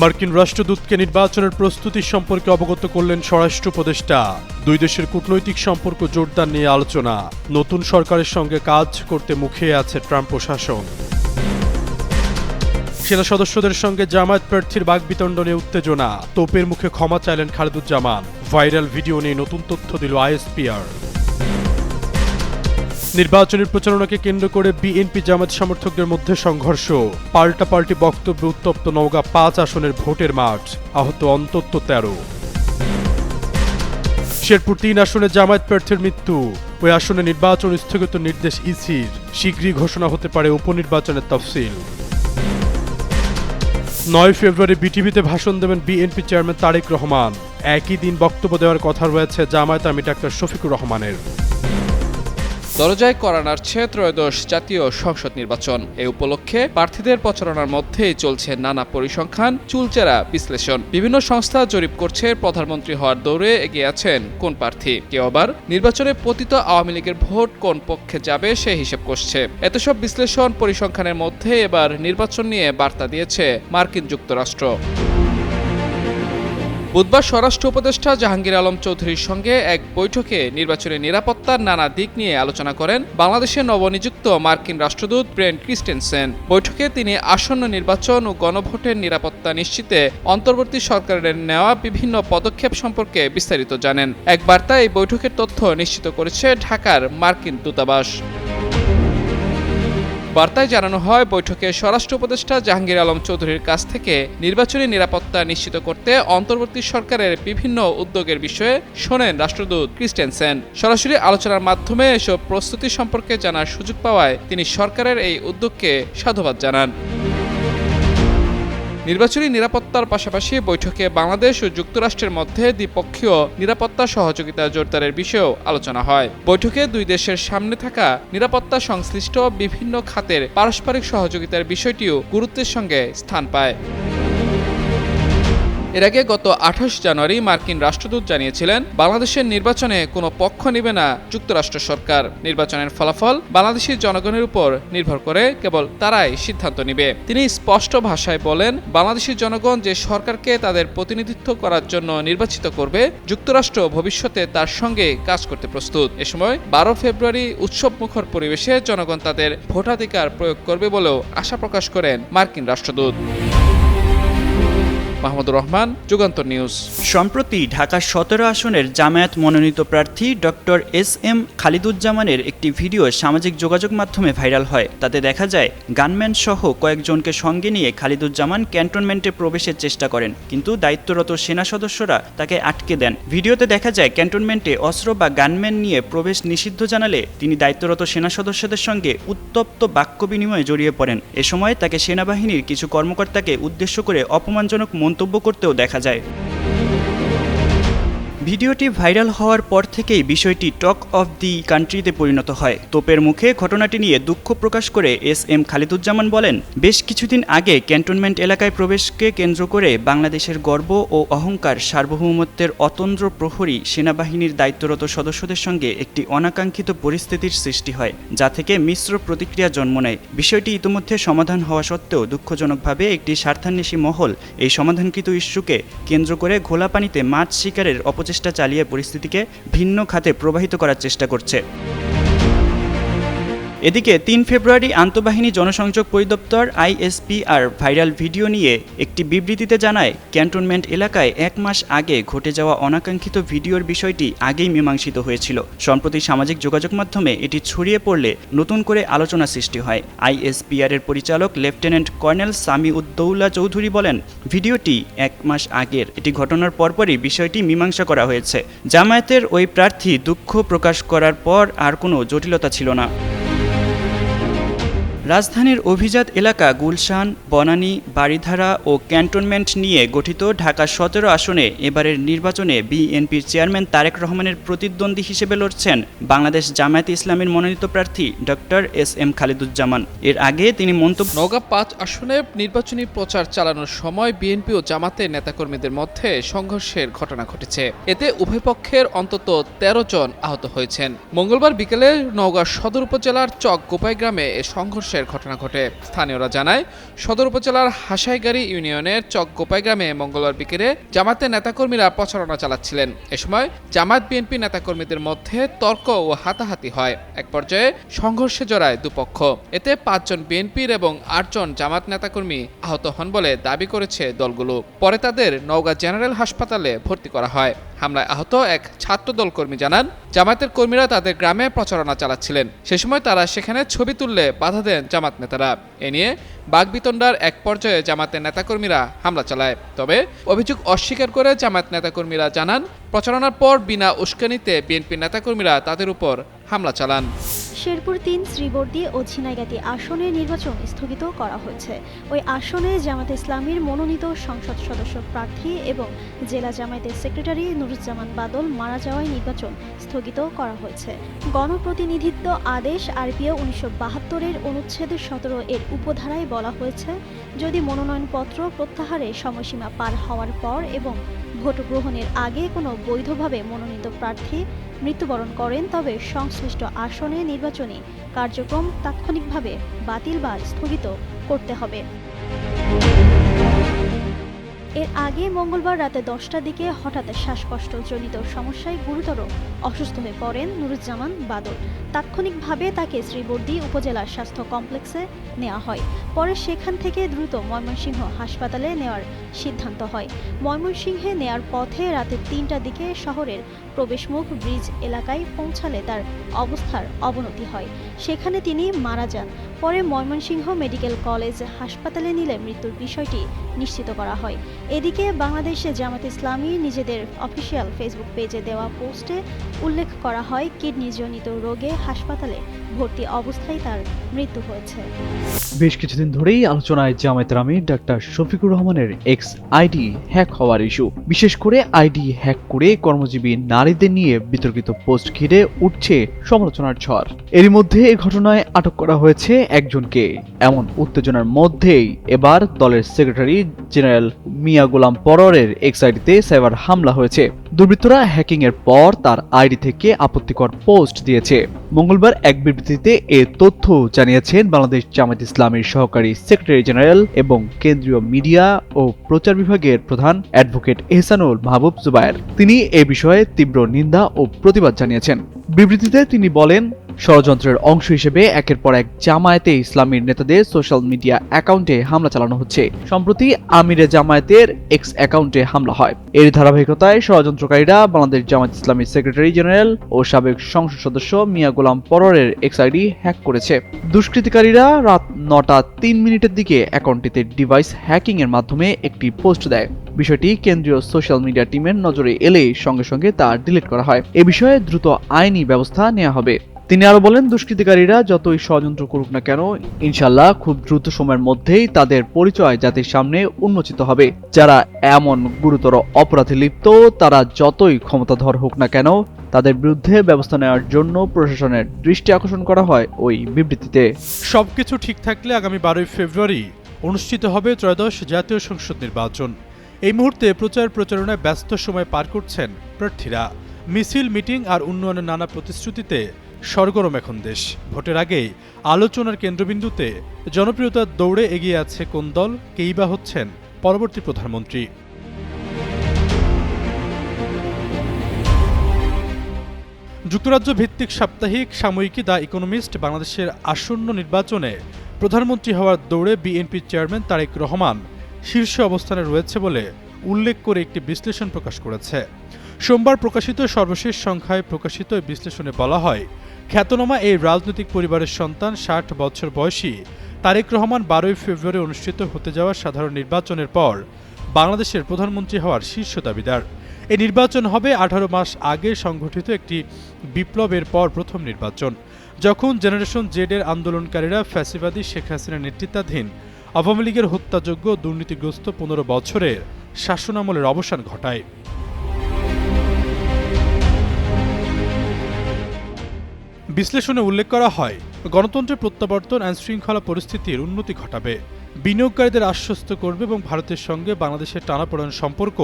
মার্কিন রাষ্ট্রদূতকে নির্বাচনের প্রস্তুতি সম্পর্কে অবগত করলেন স্বরাষ্ট্র উপদেষ্টা। দুই দেশের কূটনৈতিক সম্পর্ক জোরদার নিয়ে আলোচনা। নতুন সরকারের সঙ্গে কাজ করতে মুখিয়ে আছে ট্রাম্প প্রশাসন। সেনা সদস্যদের সঙ্গে জামায়াত প্রার্থীর বাগবিতণ্ড নিয়ে উত্তেজনা। তোপের মুখে ক্ষমা চাইলেন খালেদুজ্জামান। ভাইরাল ভিডিও নিয়ে নতুন তথ্য দিল আইএসপিআর। নির্বাচনের প্রচারণাকে কেন্দ্র করে বিএনপি জামাত সমর্থকদের মধ্যে সংঘর্ষ। পাল্টাপাল্টি বক্তব্যে উত্তপ্ত নওগাঁ পাঁচ আসনের ভোটের মাঠ, আহত অন্তত তেরো। শেরপুর তিন আসনে জামায়াত প্রার্থীর মৃত্যু। ওই আসনে নির্বাচন স্থগিত নির্দেশ ইসির। শীঘ্রই ঘোষণা হতে পারে উপনির্বাচনের তফসিল। নয় ফেব্রুয়ারি বিটিভিতে ভাষণ দেবেন বিএনপি চেয়ারম্যান তারেক রহমান। একই দিন বক্তব্য দেওয়ার কথা রয়েছে জামায়াত আমি ডাক্তার শফিকুর রহমানের। দরজায় করা নাড়ছে ত্রয়োদশ জাতীয় সংসদ নির্বাচন। এ উপলক্ষে প্রার্থীদের প্রচারণার মধ্যেই চলছে নানা পরিসংখ্যান, চুলচেরা বিশ্লেষণ। বিভিন্ন সংস্থা জরিপ করছে প্রধানমন্ত্রী হওয়ার দৌড়ে এগিয়ে আছেন কোন প্রার্থী। কেউ আবার নির্বাচনে পতিত আওয়ামী লীগের ভোট কোন পক্ষে যাবে সে হিসেব করছে। এত সব বিশ্লেষণ পরিসংখ্যানের মধ্যে এবার নির্বাচন নিয়ে বার্তা দিয়েছে মার্কিন যুক্তরাষ্ট্র। বুধবার স্বরাষ্ট্র উপদেষ্টা জাহাঙ্গীর আলম চৌধুরীর সঙ্গে এক বৈঠকে নির্বাচনের নিরাপত্তার নানা দিক নিয়ে আলোচনা করেন বাংলাদেশের নবনিযুক্ত মার্কিন রাষ্ট্রদূত ব্রেন্ট ক্রিস্টেনসেন। বৈঠকে তিনি আসন্ন নির্বাচন ও গণভোটের নিরাপত্তা নিশ্চিতে অন্তর্বর্তী সরকারের নেওয়া বিভিন্ন পদক্ষেপ সম্পর্কে বিস্তারিত জানেন। এক বার্তা এই বৈঠকের তথ্য নিশ্চিত করেছে ঢাকার মার্কিন দূতাবাস। বার্তায় জানানো হয়, বৈঠকে স্বরাষ্ট্র উপদেষ্টা জাহাঙ্গীর আলম চৌধুরীর কাছ থেকে নির্বাচনী নিরাপত্তা নিশ্চিত করতে অন্তর্বর্তী সরকারের বিভিন্ন উদ্যোগের বিষয়ে শোনেন রাষ্ট্রদূত ক্রিস্টেনসেন। সরাসরি আলোচনার মাধ্যমে এসব প্রস্তুতি সম্পর্কে জানার সুযোগ পাওয়ায় তিনি সরকারের এই উদ্যোগকে সাধুবাদ জানান। নির্বাচনী নিরাপত্তার পাশাপাশি বৈঠকে বাংলাদেশ ও যুক্তরাষ্ট্রের মধ্যে দ্বিপক্ষীয় নিরাপত্তা সহযোগিতা জোরদারের বিষয়েও আলোচনা হয়। বৈঠকে দুই দেশের সামনে থাকা নিরাপত্তা সংশ্লিষ্ট বিভিন্ন খাতের পারস্পরিক সহযোগিতার বিষয়টিও গুরুত্বের সঙ্গে স্থান পায়। এর আগে গত আঠাশ জানুয়ারি মার্কিন রাষ্ট্রদূত জানিয়েছিলেন, বাংলাদেশের নির্বাচনে কোনো পক্ষ নেবে না যুক্তরাষ্ট্র সরকার। নির্বাচনের ফলাফল বাংলাদেশি জনগণের উপর নির্ভর করে, কেবল তারাই সিদ্ধান্ত নেবে। তিনি স্পষ্ট ভাষায় বলেন, বাংলাদেশি জনগণ যে সরকারকে তাদের প্রতিনিধিত্ব করার জন্য নির্বাচিত করবে, যুক্তরাষ্ট্র ভবিষ্যতে তার সঙ্গে কাজ করতে প্রস্তুত। এ সময় বারো ফেব্রুয়ারি উৎসব মুখর পরিবেশে জনগণ তাদের ভোটাধিকার প্রয়োগ করবে বলেও আশা প্রকাশ করেন মার্কিন রাষ্ট্রদূত। মাহমুদুর রহমান যুগান্তর নিউজ। সম্প্রতি ঢাকা সতেরো আসনের জামায়াত মনোনীত প্রার্থী ডক্টর এস এম খালিদুজ্জামানের একটি ভিডিও সামাজিক যোগাযোগ মাধ্যমে ভাইরাল হয়। তাতে দেখা যায়, গানম্যান সহ কয়েকজনকে সঙ্গে নিয়ে খালিদুজ্জামান ক্যান্টনমেন্টে প্রবেশের চেষ্টা করেন, কিন্তু দায়িত্বরত সেনা সদস্যরা তাকে আটকে দেন। ভিডিওতে দেখা যায়, ক্যান্টনমেন্টে অস্ত্র বা গানম্যান নিয়ে প্রবেশ নিষিদ্ধ জানালে তিনি দায়িত্বরত সেনা সদস্যদের সঙ্গে উত্তপ্ত বাক্য বিনিময়ে জড়িয়ে পড়েন। এ সময় তাকে সেনাবাহিনীর কিছু কর্মকর্তাকে উদ্দেশ্য করে অপমানজনক মন্তব্য করতেও দেখা যায়। ভিডিওটি ভাইরাল হওয়ার পর থেকেই বিষয়টি টক অফ দি কান্ট্রিতে পরিণত হয়। তোপের মুখে ঘটনাটি নিয়ে দুঃখ প্রকাশ করে এস এম খালিদুজ্জামান বলেন, বেশ কিছুদিন আগে ক্যান্টনমেন্ট এলাকায় প্রবেশকে কেন্দ্র করে বাংলাদেশের গর্ব ও অহংকার সার্বভৌমত্বের অতন্দ্র প্রহরী সেনাবাহিনীর দায়িত্বরত সদস্যদের সঙ্গে একটি অনাকাঙ্ক্ষিত পরিস্থিতির সৃষ্টি হয়, যা থেকে মিশ্র প্রতিক্রিয়া জন্ম নেয়। বিষয়টি ইতিমধ্যে সমাধান হওয়া সত্ত্বেও দুঃখজনকভাবে একটি স্বার্থান্বেষী মহল এই সমাধানকৃত ইস্যুকে কেন্দ্র করে ঘোলা পানিতে মাছ শিকারের অপচেষ্টা চালিয়ে পরিস্থিতিকে ভিন্ন খাতে প্রবাহিত করার চেষ্টা করছে। এদিকে তিন ফেব্রুয়ারি আন্তঃবাহিনী জনসংযোগ পরিদপ্তর আইএসপিআর ভাইরাল ভিডিও নিয়ে একটি বিবৃতিতে জানায়, ক্যান্টনমেন্ট এলাকায় এক মাস আগে ঘটে যাওয়া অনাকাঙ্ক্ষিত ভিডিওর বিষয়টি আগেই মীমাংসিত হয়েছিল। সম্প্রতি সামাজিক যোগাযোগ মাধ্যমে এটি ছড়িয়ে পড়লে নতুন করে আলোচনা সৃষ্টি হয়। আইএসপিআর এর পরিচালক লেফটেন্যান্ট কর্নেল সামি উদ্দৌলা চৌধুরী বলেন, ভিডিওটি এক মাস আগের। এটি ঘটনার পরপরই বিষয়টি মীমাংসা করা হয়েছে। জামায়াতের ওই প্রার্থী দুঃখ প্রকাশ করার পর আর কোনো জটিলতা ছিল না। রাজধানীর অভিজাত এলাকা গুলশান, বনানী বাড়িধারা ও ক্যান্টনমেন্ট নিয়ে গঠিত ঢাকা সতেরো আসনে এবারের নির্বাচনে বিএনপির চেয়ারম্যান তারেক রহমানের প্রতিদ্বন্দ্বী হিসেবে লড়ছেন বাংলাদেশ জামায়াতে ইসলামের মনোনীত প্রার্থী ডক্টর এস এম খালিদুজ্জামান। এর আগে তিনি মন্তব্য নওগাঁ পাঁচ আসনে নির্বাচনী প্রচার চালানোর সময় বিএনপি ও জামাতের নেতাকর্মীদের মধ্যে সংঘর্ষের ঘটনা ঘটেছে। এতে উভয় পক্ষের অন্তত তেরো জন আহত হয়েছেন। মঙ্গলবার বিকেলে নওগাঁ সদর উপজেলার চক গোপাই গ্রামে এ সংঘর্ষে সংঘর্ষের ঘটনা ঘটে, স্থানীয়রা জানায়, সদর উপজেলার হাসাইগাড়ি ইউনিয়নের চক গোপাই গ্রামে মঙ্গলবার বিকেলে জামাতের নেতাকর্মীরা প্রচারণা চালাচ্ছিলেন। এ সময় জামাত বিএনপি নেতাকর্মীদের মধ্যে তর্ক ও হাতাহাতি হয়। এক পর্যায়ে সংঘর্ষে জড়ায় দুপক্ষ। এতে পাঁচজন বিএনপির এবং আটজন জামাত নেতাকর্মী আহত হন বলে দাবি করেছে দলগুলো। পরে তাদের নওগাঁ জেনারেল হাসপাতালে ভর্তি করা হয়। হামলায় আহত এক ছাত্রদল কর্মী জানান, জামায়াতের কর্মীরা তাদের গ্রামে প্রচারণা চালাচ্ছিলেন। সে সময় তারা সেখানে ছবি তুললে বাধা দেন জামাত নেতারা। এ নিয়ে বাগবিতণ্ডার এক পর্যায়ে জামাতের নেতাকর্মীরা হামলা চালায়। তবে অভিযোগ অস্বীকার করে জামায়াত নেতাকর্মীরা জানান, প্রচারণার পর বিনা উস্কানিতে বিএনপির নেতাকর্মীরা তাদের উপর হামলা চালান। শেরপুর তিন শ্রীবর্দী ও ঝিনাইগাতি আসনে নির্বাচন স্থগিত করা হয়েছে। ওই আসনে জামাত ইসলামীর মনোনীত সংসদ সদস্য প্রার্থী এবং জেলা জামায়াতের সেক্রেটারি নুরুজ্জামান বাদল মারা যাওয়ায় নির্বাচন স্থগিত করা হয়েছে। গণপ্রতিনিধিত্ব আদেশ আরপিও উনিশশো বাহাত্তরের অনুচ্ছেদ সতেরো এর উপধারায় বলা হয়েছে, যদি মনোনয়নপত্র প্রত্যাহারের সময়সীমা পার হওয়ার পর এবং ভোট গ্রহণের আগে কোনো বৈধভাবে মনোনীত প্রার্থী মৃত্যুবরণ করেন তবে সংশ্লিষ্ট আসনে নির্বাচনী কার্যক্রম তাৎক্ষণিকভাবে বাতিল বা স্থগিত করতে হবে। এর আগে মঙ্গলবার রাতে দশটার দিকে হঠাৎ শ্বাসকষ্টজনিত সমস্যায় গুরুতর অসুস্থ হয়ে পড়েন নুরুজ্জামান বাদল। তাৎক্ষণিকভাবে তাকে শ্রীবর্দী উপজেলা স্বাস্থ্য কমপ্লেক্সে নেওয়া হয়। পরে সেখান থেকে দ্রুত ময়মনসিংহ হাসপাতালে নেওয়ার সিদ্ধান্ত হয়। ময়মনসিংহে নেয়ার পথে রাতে তিনটার দিকে শহরের প্রবেশমুখ ব্রিজ এলাকায় পৌঁছালে তার অবস্থার অবনতি হয়। সেখানে তিনি মারা যান। পরে ময়মনসিংহ মেডিকেল কলেজ হাসপাতালে নিলে মৃত্যুর বিষয়টি নিশ্চিত করা হয়। এদিকে বাংলাদেশে জামাত ইসলামী নিজেদের অফিসিয়াল ফেসবুক পেজে দেওয়া পোস্টে উল্লেখ করা হয় কিডনিজনিত রোগে হাসপাতালে ভর্তি অবস্থায় তার মৃত্যু হয়েছে। বেশ কিছুদিন ধরেই আলোচনায় জামায়াতের আমির ডাক্তার শফিকুর রহমানের এক্স আইডি হ্যাক হওয়ার ইস্যু। বিশেষ করে আইডি হ্যাক করে কর্মজীবী নারীদের নিয়ে বিতর্কিত পোস্ট ঘিরে উঠছে সমালোচনার ঝড়। এরই মধ্যে এ ঘটনায় আটক করা হয়েছে একজনকে। এমন উত্তেজনার মধ্যেই এবার দলের সেক্রেটারি জেনারেল মিয়া গোলাম পররের এক্স আইডিতে সাইবার হামলা হয়েছে। দুর্বৃত্তরা হ্যাকিং এর পর তার আইডি থেকে আপত্তিকর পোস্ট দিয়েছে। মঙ্গলবার এক বিবৃতিতে এ তথ্য জানিয়েছেন বাংলাদেশ জামাত ইসলামের সহকারী সেক্রেটারি জেনারেল এবং কেন্দ্রীয় মিডিয়া ও প্রচার বিভাগের প্রধান অ্যাডভোকেট এহসানুল মাহবুব জুবায়ের। তিনি এ বিষয়ে তীব্র নিন্দা ও প্রতিবাদ জানিয়েছেন। বিবৃতিতে তিনি বলেন ষড়যন্ত্রের অংশ হিসেবে একের পর এক জামায়াতে ইসলামীর নেতাদের সোশ্যাল মিডিয়া অ্যাকাউন্টে হামলা চালানো হচ্ছে। সম্প্রতি আমিরে জামায়াতের এক্স অ্যাকাউন্টে হামলা হয়। এর ধারাবাহিকতায় ষড়যন্ত্রকারীরা বাংলাদেশ জামায়াত ইসলামী সেক্রেটারি জেনারেল ও সাবেক সংসদ সদস্য মিয়া গোলাম পররের এক্স আইডি হ্যাক করেছে। দুষ্কৃতিকারীরা রাত নটা তিন মিনিটের দিকে অ্যাকাউন্টটিতে ডিভাইস হ্যাকিং এর মাধ্যমে একটি পোস্ট দেয়। বিষয়টি কেন্দ্রীয় সোশ্যাল মিডিয়া টিমের নজরে এলেই সঙ্গে সঙ্গে তা ডিলিট করা হয়। এ বিষয়ে দ্রুত আইনি ব্যবস্থা নেওয়া হবে। তিনি আরও বলেন, দুষ্কৃতিকারীরা যতই ষড়যন্ত্র করুক না কেন ইনশাল্লাহ খুব দ্রুত সময়ের মধ্যেই তাদের পরিচয় জাতির সামনে উন্মোচিত হবে। যারা এমন গুরুতর অপরাধে লিপ্ত, তারা যতই ক্ষমতাধর হোক না কেন, তাদের বিরুদ্ধে ব্যবস্থা নেওয়ার জন্য প্রশাসনের দৃষ্টি আকর্ষণ করা হয় ওই বিবৃতিতে। সবকিছু ঠিক থাকলে আগামী বারোই ফেব্রুয়ারি অনুষ্ঠিত হবে ত্রয়োদশ জাতীয় সংসদ নির্বাচন। এই মুহূর্তে প্রচার প্রচারণায় ব্যস্ত সময় পার করছেন প্রার্থীরা। মিছিল, মিটিং আর উন্নয়নের নানা প্রতিশ্রুতিতে সরগরম এখন দেশ। ভোটের আগেই আলোচনার কেন্দ্রবিন্দুতে জনপ্রিয়তার দৌড়ে এগিয়ে আছে কোন দল, কেই বা হচ্ছেন পরবর্তী প্রধানমন্ত্রী। যুক্তরাজ্য ভিত্তিক সাপ্তাহিক সাময়িকী দ্য ইকোনমিস্ট বাংলাদেশের আসন্ন নির্বাচনে প্রধানমন্ত্রী হওয়ার দৌড়ে বিএনপি চেয়ারম্যান তারেক রহমান শীর্ষ অবস্থানে রয়েছে বলে উল্লেখ করে একটি বিশ্লেষণ প্রকাশ করেছে। সোমবার প্রকাশিত সর্বশেষ সংখ্যায় প্রকাশিত বিশ্লেষণে বলা হয় খ্যাতনামা এই রাজনৈতিক পরিবারের সন্তান ষাট বছর বয়সী তারেক রহমান বারোই ফেব্রুয়ারি অনুষ্ঠিত হতে যাওয়া সাধারণ নির্বাচনের পর বাংলাদেশের প্রধানমন্ত্রী হওয়ার শীর্ষ দাবিদার। এই নির্বাচন হবে আঠারো মাস আগে সংঘটিত একটি বিপ্লবের পর প্রথম নির্বাচন। যখন জেনারেশন জেডের আন্দোলনকারীরা ফ্যাসিবাদী শেখ হাসিনার নেতৃত্বাধীন আওয়ামী লীগের হত্যাযোগ্য দুর্নীতিগ্রস্ত পনেরো বছরের শাসনামলের অবসান ঘটায়। বিশ্লেষণে উল্লেখ করা হয়, গণতন্ত্রের প্রত্যাবর্তন আইন শৃঙ্খলা পরিস্থিতির উন্নতি ঘটাবে। বিনিয়োগকারীদের আশ্বস্ত করবে এবং ভারতের সঙ্গে বাংলাদেশের টানাপোড়েন সম্পর্ক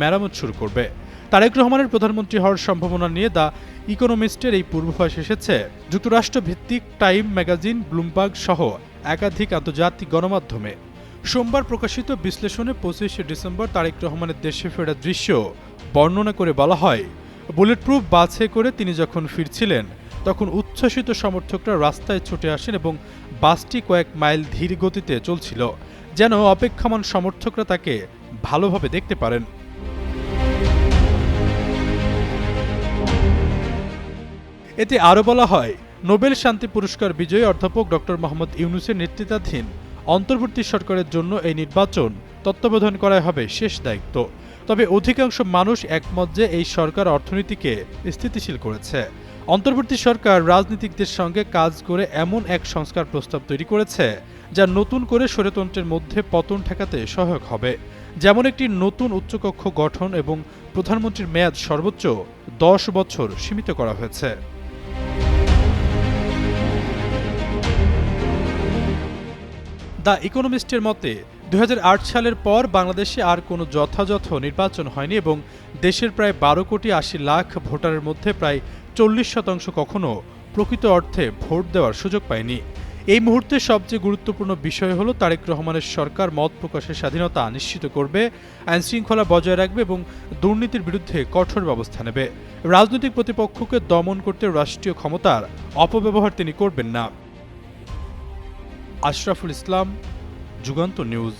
মেরামত শুরু করবে। তারেক রহমানের প্রধানমন্ত্রী হওয়ার সম্ভাবনা নিয়ে দ্য ইকোনমিস্টের এই পূর্বাভাস এসেছে। যুক্তরাষ্ট্র ভিত্তিক টাইম ম্যাগাজিন, ব্লুমবার্গ সহ একাধিক আন্তর্জাতিক গণমাধ্যমে। সোমবার প্রকাশিত বিশ্লেষণে পঁচিশে ডিসেম্বর তারেক রহমানের দেশে ফেরার দৃশ্য বর্ণনা করে বলা হয় বুলেট প্রুফ বাসে করে তিনি যখন ফিরছিলেন তখন উচ্ছ্বসিত সমর্থকরা রাস্তায় ছুটে আসেন এবং বাসটি কয়েক মাইল ধীর গতিতে চলছিল, যেন অপেক্ষমান সমর্থকরা তাকে ভালোভাবে দেখতে পারেন। এতে আরও বলা হয়, নোবেল শান্তি পুরস্কার বিজয়ী অধ্যাপক ডক্টর মোহাম্মদ ইউনুসের নেতৃত্বাধীন অন্তর্বর্তী সরকারের জন্য এই নির্বাচন তত্ত্বাবধান করাই হবে শেষ দায়িত্ব। তবে অধিকাংশ মানুষ একমত যে এই সরকার অর্থনীতিকে স্থিতিশীল করেছে। অন্তর্বর্তী সরকার রাজনীতিকদের সঙ্গে কাজ করে এমন এক সংস্কার প্রস্তাব তৈরি করেছে, যা নতুন করে স্বৈরতন্ত্রের মধ্যে পতন ঠেকাতে সহায়ক হবে। যেমন একটি নতুন উচ্চকক্ষ গঠন এবং প্রধানমন্ত্রীর মেয়াদ সর্বোচ্চ দশ বছর সীমিত করা হয়েছে। দ্য ইকোনমিস্টের মতে দু হাজার আট সালের পর বাংলাদেশে আর কোনো যথাযথ নির্বাচন হয়নি এবং দেশের প্রায় বারো কোটি আশি লাখ ভোটারের মধ্যে প্রায় চল্লিশ শতাংশ কখনো প্রকৃত অর্থে ভোট দেওয়ার সুযোগ পায়নি। এই মুহূর্তে সবচেয়ে গুরুত্বপূর্ণ বিষয় হলো তারেক রহমানের সরকার মত প্রকাশের স্বাধীনতা নিশ্চিত করবে আইন শৃঙ্খলা বজায় রাখবে এবং দুর্নীতির বিরুদ্ধে কঠোর ব্যবস্থা নেবে। রাজনৈতিক প্রতিপক্ষকে দমন করতে রাষ্ট্রীয় ক্ষমতার অপব্যবহার তিনি করবেন না। আশরাফুল ইসলাম, যুগান্ত নিউজ।